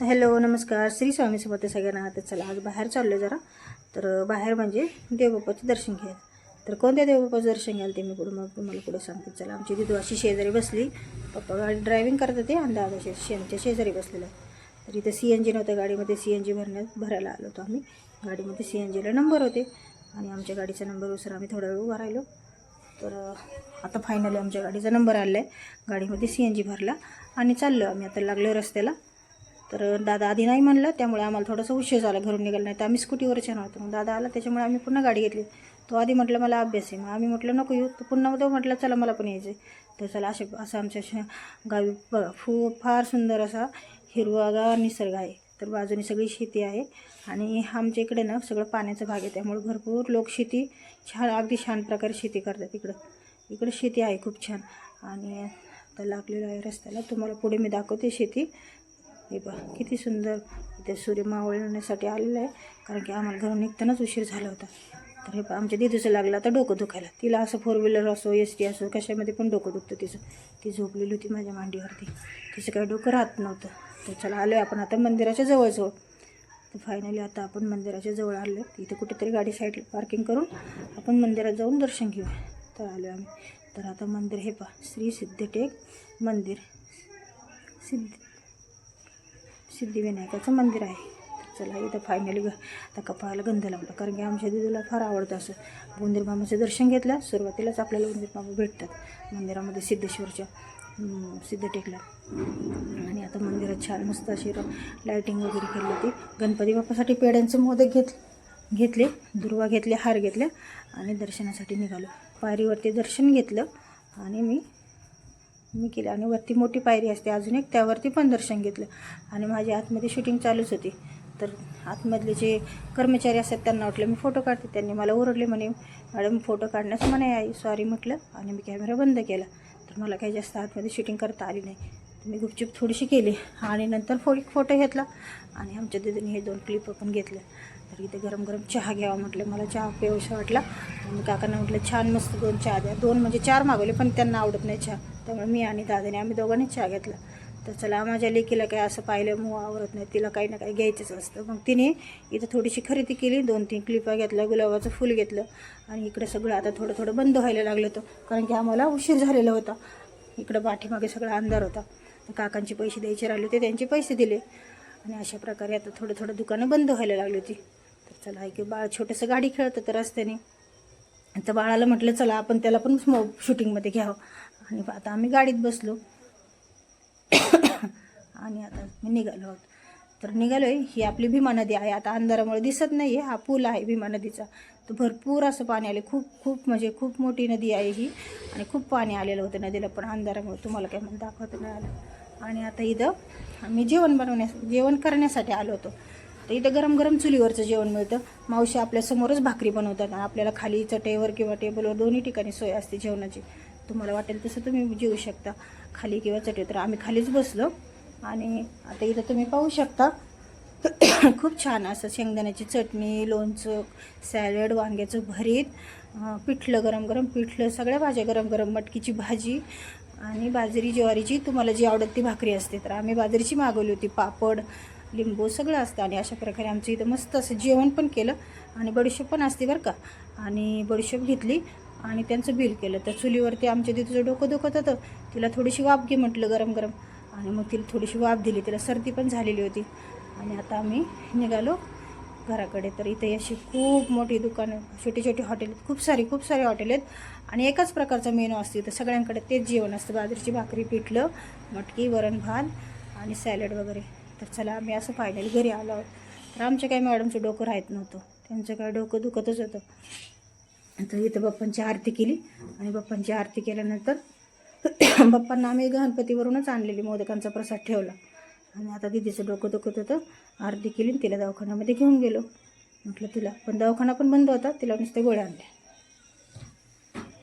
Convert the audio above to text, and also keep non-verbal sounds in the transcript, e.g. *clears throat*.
तर हॅलो नमस्कार. श्री स्वामी समर्थ सगळ्यांना तर चला आज बाहेर चाललो जरा. तर बाहेर म्हणजे देवबापाचं दर्शन घ्या तर कोणत्या देवबापाचं दर्शन घ्याल ते मी पुढे मग तुम्हाला पुढे सांगते. चला आमची दिदू अशी शेजारी बसली. पप्पा गाडी ड्रायव्हिंग करत होते आणि दादा शे शेणच्या शेजारी बसलेला. आहे तर इथं सी एन जी नव्हतं गाडीमध्ये सी एन जी भरण्यात भरायला आलो होतो आम्ही. गाडीमध्ये सी एन जीला नंबर होते. आणि आमच्या गाडीचा नंबर उसर आम्ही थोडा वेळ उभा राहिलो. तर आता फायनली आमच्या गाडीचा नंबर आला आहे गाडीमध्ये सी एन जी भरला आणि चाललो आम्ही. आता लागलो रस्त्याला. तर दादा आधी नाही म्हणलं त्यामुळे आम्हाला थोडंसं उशीर झाला घरून निघालं नाही तर आम्ही स्कूटीवरच्या छान होतो. मग दादा आला त्याच्यामुळे आम्ही पुन्हा गाडी घेतली. तो आधी म्हटलं मला अभ्यास आहे. मग आम्ही म्हटलं नको येऊ. तर पुन्हा तो म्हटलं चला मला पण यायचं तर चला असे असं आमच्या श गावी फू फार सुंदर असा हिरवागार निसर्ग आहे. तर बाजूने सगळी शेती आहे आणि आमच्या इकडे ना सगळं पाण्याचं भाग आहे. त्यामुळे भरपूर लोक शेती छान अगदी छान प्रकारे शेती करतात इकडं. इकडं शेती आहे खूप छान. आणि आता लागलेलं आहे रस्त्याला. तुम्हाला पुढे मी दाखवते शेती. हे पहा किती सुंदर इथे सूर्य मावळण्यासाठी आलेलं आहे. कारण की आम्हाला घरून निघतानाच उशीर झाला होता. तर हे पहा आमच्या दिदूचं लागलं आता डोकं दुखायला. तिला असं फोर व्हीलर असो एस टी असो कशामध्ये पण डोकं दुखतं तिचं. ती झोपलेली होती माझ्या मांडीवरती. तिचं काही डोकं राहत नव्हतं. तर चला आलो आपण आता मंदिराच्या जवळजवळ. तर फायनली आता आपण मंदिराच्या जवळ आलो इथे कुठेतरी गाडी साईडला पार्किंग करून आपण मंदिरात जाऊन दर्शन घेऊया. तर आलो आम्ही. तर आता मंदिर हे पहा श्री सिद्धटेक मंदिर. सिद्ध सिद्धिविनायकाचं मंदिर आहे. चला इथं फायनली ग आता कपाळाला गंध लावला. कारण की आमच्या दिदीला फार आवडतं असं. उंदीर मामाचं दर्शन घेतलं सुरुवातीलाच आपल्याला उंदीर मामा भेटतात. मंदिरामध्ये सिद्धेश्वरच्या सिद्धटेकला आणि आता मंदिरात छान मस्त अशी लायटिंग वगैरे केली होती. गणपती बाप्पासाठी पेड्यांचं मोदक घेत घेतले दुर्वा घेतले हार घेतले आणि दर्शनासाठी निघालो. पायरीवरती दर्शन घेतलं आणि मी मी केलं आणि वरती मोठी पायरी असते अजून एक त्यावरती पण दर्शन घेतलं. आणि माझ्या आतमध्ये शूटिंग चालूच होती. तर आतमधले जे कर्मचारी असतात त्यांना वाटलं मी फोटो काढते. त्यांनी मला ओरडले म्हणे मॅडम फोटो काढण्यास म्हणे आई सॉरी म्हटलं आणि मी कॅमेरा बंद केला. तर मला काही जास्त आतमध्ये शूटिंग करता आली नाही. मी गुपचूप थोडीशी केली आणि नंतर फो फोटो घेतला आणि आमच्या दिदीने हे दोन क्लिप पण घेतल्या तर इथे गरम गरम चहा घ्यावा म्हटलं. मला चहा प्यावशा वाटला. आणि काकांना म्हटलं छान मस्त दोन चहा द्या. दोन म्हणजे चार मागवले पण त्यांना आवडत नाही चहा. त्यामुळे मी आणि दादाने आम्ही दोघांनी चहा घेतला. तर चला माझ्या लेकीला काय असं पाहिलं मग आवरत नाही तिला काही ना काही घ्यायचंच असतं. मग तिने इथं थोडीशी खरेदी केली दोन तीन क्लिपा घेतल्या गुलाबाचं फुल घेतलं आणि इकडं सगळं आता थोडं थोडं बंद व्हायला लागलं होतं कारण की आम्हाला उशीर झालेला होता. इकडं पाठीमागे सगळा अंधार होता. तर काकांचे पैसे द्यायचे राहिले होते त्यांचे पैसे दिले. आणि अशा प्रकारे आता थोडं थोडं दुकानं बंद व्हायला लागली होती. तर चला की बाळ छोटंसं गाडी खेळत होतं रस्त्याने. तर बाळाला म्हटलं चला आपण त्याला पण स्मो शूटिंगमध्ये घ्यावं. आणि आता आम्ही गाडीत बसलो. आणि आता मी निघालो आहोत. तर निघालो आहे ही आपली भीमा नदी आहे. आता अंधारामुळे दिसत नाही आहे हा पूल आहे भीमा नदीचा. तर भरपूर असं पाणी आले. खूप खूप म्हणजे खूप मोठी नदी आहे ही. आणि खूप पाणी आलेलं होतं नदीला पण अंधारामुळे तुम्हाला काय म्हणून दाखवत नाही आलं. आणि आता इथं आम्ही जेवण बनवण्यास जेवण करण्यासाठी आलो होतो. तर इथं गरम गरम चुलीवरचं जेवण मिळतं. मावशी आपल्यासमोरच भाकरी बनवतात आणि आपल्याला खाली चटईवर किंवा टेबलवर दोन्ही ठिकाणी सोय असते जेवणाची. तुम्हाला वाटेल तसं तुम्ही जेवू शकता. खाली किंवा चटई तर आम्ही खालीच बसलो आणि आता इथं तुम्ही पाहू शकता. *coughs* खूप छान असं शेंगदाण्याची चटणी लोणचं सॅलड वांग्याचं भरीत पिठलं गरम गरम पिठलं सगळ्या भाज्या गरम गरम मटकीची भाजी आणि बाजरी ज्वारीची. तुम्हाला जी आवडत ती भाकरी असते. तर आम्ही बाजरीची मागवली होती पापड लिंबू सगळं असतं आणि अशा प्रकारे आमचं इथं मस्त असं जेवण पण केलं आणि बडीशेप पण असते बरं का. आणि बडीशेप घेतली आणि त्यांचं बिल केलं. तर चुलीवरती आमच्या तिथं डोकं दुखत होतं तिला थोडीशी वाफ घे म्हटलं गरम गरम. आणि मग तिला थोडीशी वाफ दिली. तिला सर्दी पण झालेली होती. आणि आता आम्ही निघालो घराकडे. तर इथे अशी खूप मोठी दुकानं छोटी छोटी हॉटेल खूप सारी खूप सारे हॉटेल आहेत. आणि एकाच प्रकारचा मेनू असतो इथं. सगळ्यांकडे तेच जेवण असतं. बाजरीची भाकरी पिठलं मटकी वरण भात आणि सॅलड वगैरे. तर चला आम्ही असं फायनल घरी आलो आहोत. तर आमच्या काही मॅडमचं डोकं राहत नव्हतं. त्यांचं काय डोकं दुखतच होतं. तर इथं बाप्पांची आरती केली. आणि बाप्पांची आरती केल्यानंतर *clears throat* बाप्पांना आम्ही गणपतीवरूनच आणलेली मोदकांचा प्रसाद ठेवला. आणि आता दिदीचं डोकं दुखत होतं. आरती केली आणि तिला दवाखान्यामध्ये घेऊन गेलो. म्हटलं तिला पण दवाखाना पण बंद होता. तिला नुसते गोळ्या आणल्या.